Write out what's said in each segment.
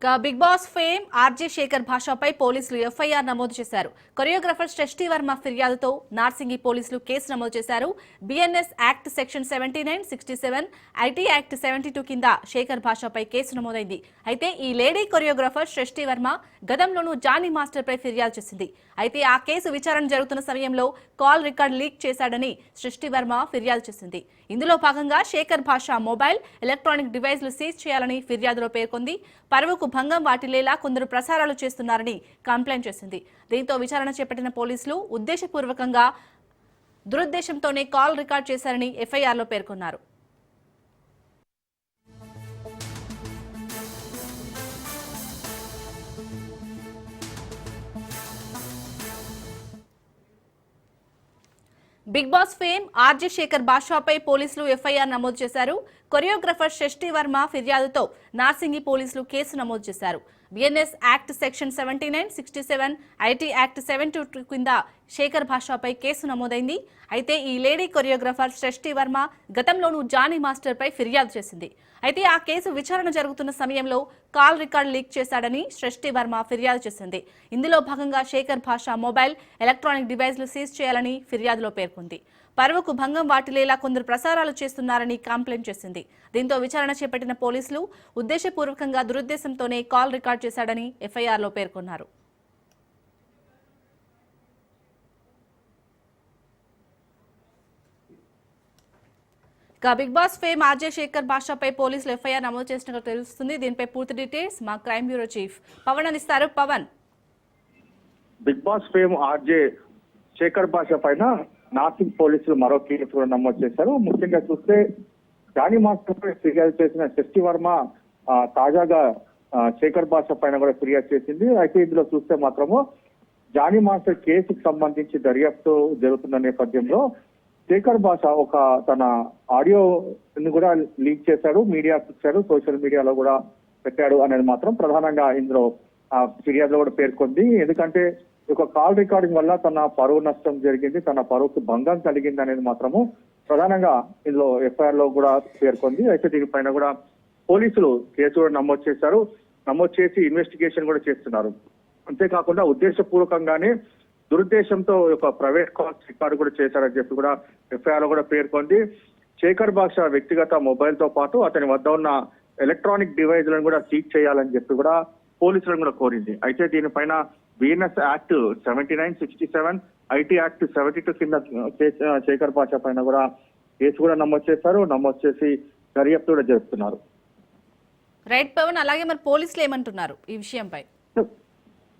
ఇక Bigg Boss fame RJ Shekhar భాషపై పోలీసులు ఎఫ్ఐఆర్ నమోదు చేశారు. కొరియోగ్రాఫర్ షష్ఠి వర్మ ఫిర్యాదుతో నార్సింగి పోలీసులు కేసు నమోదు చేశారు. BNS act section seventy nine sixty seven IT act seventy two కింద శేఖర్ భాషపై కేసు నమోదైంది. అయితే ఈ లేడీ కొరియోగ్రాఫర్ షష్ఠి వర్మ గతంలోనూ జానీ మాస్టర్పై ఫిర్యాదు చేసింది. అయితే ఆ కేసు విచారణ జరుగుతున్న సమయంలో కాల్ రికార్డ్ లీక్ చేశాడని సృష్టి వర్మ ఫిర్యాదు చేసింది. ఇందులో భాగంగా శేఖర్ భాష మొబైల్ ఎలక్ట్రానిక్ డివైస్లు సీజ్ చేయాలని ఫిర్యాదులో పేర్కొంది. పరువుకు భంగం వాటిల్లేలా కొందరు ప్రసారాలు చేస్తున్నారని కంప్లైంట్ చేసింది. దీంతో విచారణ చేపట్టిన పోలీసులు ఉద్దేశపూర్వకంగా దురుద్దేశంతోనే కాల్ రికార్డ్ చేశారని ఎఫ్ఐఆర్లో పేర్కొన్నారు. Bigg Boss fame RJ Shekhar బాషాపై పోలీసులు ఎఫ్ఐఆర్ నమోదు చేశారు. కొరియోగ్రాఫర్ షష్ఠి వర్మ ఫిర్యాదుతో నార్సింగి పోలీసులు కేసు నమోదు చేశారు. BNS act section seventy nine sixty seven IT act seven two కింద శేఖర్ భాషాపై కేసు నమోదైంది. అయితే ఈ లేడీ కొరియోగ్రఫర్ షష్టి వర్మ గతంలోనూ జానీ మాస్టర్పై ఫిర్యాదు చేసింది. అయితే ఆ కేసు విచారణ జరుగుతున్న సమయంలో కాల్ రికార్డ్ లీక్ చేశాడని షష్టి వర్మ ఫిర్యాదు చేసింది. ఇందులో భాగంగా శేఖర్ భాష మొబైల్ ఎలక్ట్రానిక్ డివైస్లు సీజ్ చేయాలని ఫిర్యాదులో పేర్కొంది. పర్వకు భంగం వాటిలేలా కొందరు ప్రసారాలు చేస్తున్నారని కంప్లైంట్ చేసింది. దీంతో విచారణ చేపట్టిన పోలీసులు ఉద్దేశపూర్వకంగా దురుద్దేశంతోనే కాల్ రికార్డ్ చేశాడని ఎఫ్ఐఆర్లో పేర్కొన్నారు. ఇక Bigg Boss fame RJ Shekhar భాషపై పోలీసులు ఎఫ్ఐఆర్ నమోదు చేసినట్టు తెలుస్తుంది. దీనిపై పూర్తి డీటెయిల్స్ మా క్రైమ్ బ్యూరో చీఫ్ పవన్ అందిస్తారు. Pavan. Bigg Boss fame RJ Shekhar Basha పైన నాసిక్ పోలీసులు మరో కేసు కూడా నమోదు చేశారు. ముఖ్యంగా చూస్తే జానీ మాస్టర్ ఫిర్యాదు చేసిన శశి వర్మ తాజాగా శేఖర్ భాష పైన కూడా ఫిర్యాదు చేసింది. అయితే ఇందులో చూస్తే మాత్రము జానీ మాస్టర్ కేసుకు సంబంధించి దర్యాప్తు జరుగుతున్న నేపథ్యంలో శేఖర్ భాష ఒక తన ఆడియో కూడా లీక్ చేశాడు మీడియాకు ఇచ్చాడు సోషల్ మీడియాలో కూడా పెట్టాడు అనేది మాత్రం ప్రధానంగా ఇందులో ఆ ఫిర్యాదులో కూడా పేర్కొంది. ఎందుకంటే ఒక కాల్ రికార్డింగ్ వల్ల తన పరువు నష్టం జరిగింది తన పరువుకు భంగం కలిగింది అనేది మాత్రము ప్రధానంగా ఇందులో ఎఫ్ఐఆర్లో కూడా పేర్కొంది. అయితే దీనిపైన కూడా పోలీసులు కేసు కూడా నమోదు చేశారు. నమోదు చేసి ఇన్వెస్టిగేషన్ కూడా చేస్తున్నారు. అంతేకాకుండా ఉద్దేశపూర్వకంగానే దురుద్దేశంతో ఒక ప్రైవేట్ కాల్స్ రికార్డు కూడా చేశారని చెప్పి కూడా ఎఫ్ఐఆర్లో కూడా పేర్కొంది. శేఖర్ భాష వ్యక్తిగత మొబైల్తో పాటు అతని వద్ద ఉన్న ఎలక్ట్రానిక్ డివైజ్లను కూడా సీజ్ చేయాలని చెప్పి కూడా పోలీసులను కూడా కోరింది. అయితే దీనిపైన BNS act seventy nine sixty seven IT act seventy two కింద శేఖర్ భాష పైన కూడా కేసు కూడా నమోదు చేశారు. నమోదు చేసి దర్యాప్తు కూడా జరుపుతున్నారు. రైట్ పవన్ అలాగే మరి పోలీసులు ఏమంటున్నారు ఈ విషయంపై?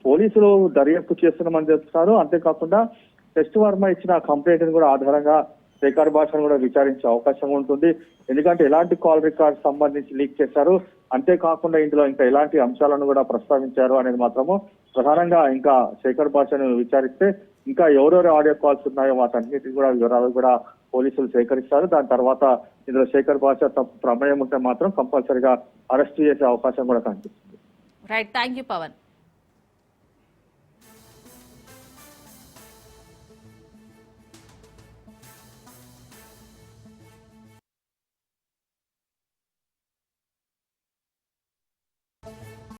పోలీసులు దర్యాప్తు చేస్తున్నామని చెప్తున్నారు. అంతేకాకుండా టెస్ట్ వర్మ ఇచ్చిన కంప్లైంట్ కూడా ఆధారంగా శేఖర్ భాషను కూడా విచారించే అవకాశం ఉంటుంది. ఎందుకంటే ఎలాంటి కాల్ రికార్డ్ సంబంధించి లీక్ చేశారు? అంతేకాకుండా ఇందులో ఇంకా ఎలాంటి అంశాలను కూడా ప్రస్తావించారు అనేది మాత్రము ప్రధానంగా ఇంకా శేఖర్ భాషను విచారిస్తే ఇంకా ఎవరెవరు ఆడియో కాల్స్ ఉన్నాయో వాటన్నిటి కూడా వివరాలు కూడా పోలీసులు సేకరిస్తారు. దాని తర్వాత ఇందులో శేఖర్ భాష ప్రమేయం ఉంటే మాత్రం కంపల్సరిగా అరెస్ట్ చేసే అవకాశం కూడా కనిపిస్తుంది. Right thank you Pawan